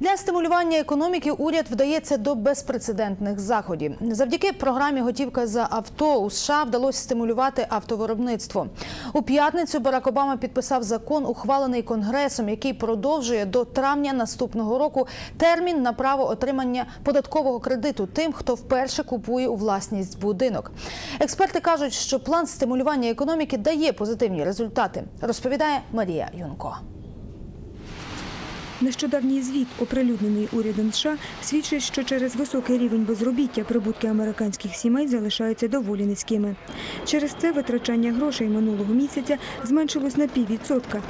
Для стимулювання економіки уряд вдається до безпрецедентних заходів. Завдяки програмі Готівка за авто у США вдалося стимулювати автовиробництво. У п'ятницю Барак Обама підписав закон, ухвалений конгресом, який продовжує до травня наступного року термін на право отримання податкового кредиту тим, хто вперше купує у власність будинок. Експерти кажуть, що план стимулювання економіки дає позитивні результати. Розповідає Марія Юнко. Нещодавній звіт, оприлюднений урядом США, свідчить, що через високий рівень безробіття прибутки американських сімей залишаються доволі низькими. Через це витрачання грошей минулого місяця зменшилось на піввідсотка.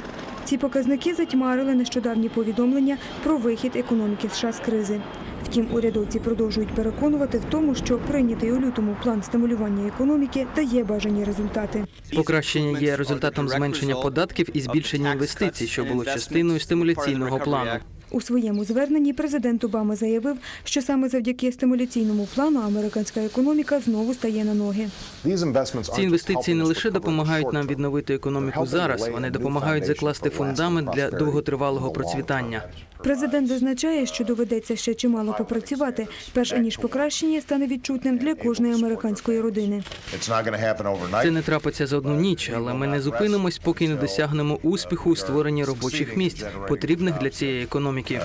Ці показники затьмарили нещодавні повідомлення про вихід економіки США з кризи. Втім, урядовці продовжують переконувати в тому, що прийнятий у лютому план стимулювання економіки дає бажані результати. Покращення є результатом зменшення податків і збільшення інвестицій, що було частиною стимуляційного плану. У своєму зверненні президент Обама заявив, що саме завдяки стимуляційному плану американська економіка знову стає на ноги. Ці інвестиції не лише допомагають нам відновити економіку зараз, вони допомагають закласти фундамент для довготривалого процвітання. Президент зазначає, що доведеться ще чимало попрацювати, перш ніж покращення стане відчутним для кожної американської родини. Це не трапиться за одну ніч, але ми не зупинимось, поки не досягнемо успіху у створенні робочих місць, потрібних для цієї економіки.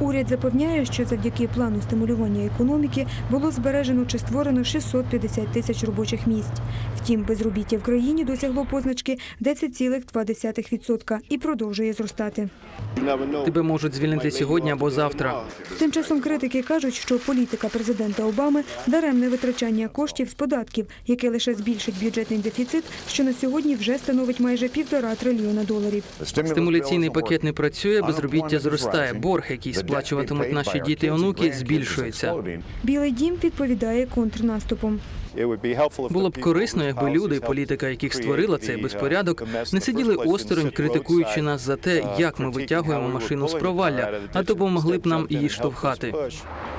Уряд запевняє, що завдяки плану стимулювання економіки було збережено чи створено 650 тисяч робочих місць. Втім, безробіття в країні досягло позначки 10,2% і продовжує зростати. Тебе можуть звільнити сьогодні або завтра. Тим часом критики кажуть, що політика президента Обами даремне витрачання коштів з податків, яке лише збільшить бюджетний дефіцит, що на сьогодні вже становить майже півтора трильйона доларів. Стимуляційний пакет не працює, безробіття зростає. Борг, який сплачуватимуть наші діти і онуки, збільшується. Білий дім відповідає контрнаступом. Було б корисно, якби люди, і політика, яких створила цей безпорядок, не сиділи осторонь, критикуючи нас за те, як ми витягуємо машину з провалля, а допомогли б нам її штовхати.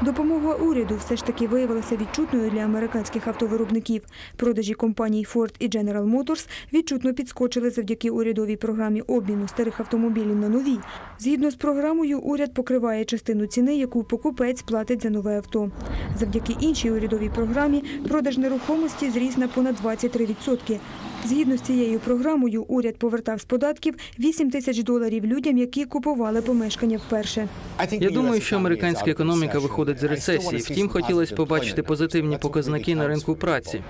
Допомога уряду все ж таки виявилася відчутною для американських автовиробників. Продажі компаній Ford і General Motors відчутно підскочили завдяки урядовій програмі обміну старих автомобілів на нові. Згідно з програмою, уряд покриває частину ціни, яку покупець платить за нове авто. Завдяки іншій урядовій програмі продаж нерухомості зріс на понад 23%. Згідно з цією програмою, уряд повертав з податків 8 тисяч доларів людям, які купували помешкання вперше. Я думаю, що американська економіка виходить з рецесії. Втім, хотілося побачити позитивні показники на ринку праці.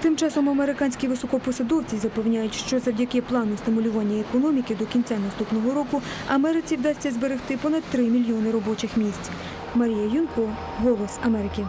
Тим часом американські високопосадовці запевняють, що завдяки плану стимулювання економіки до кінця наступного року Америці вдасться зберегти понад 3 мільйони робочих місць. Марія Юнко, Голос Америки.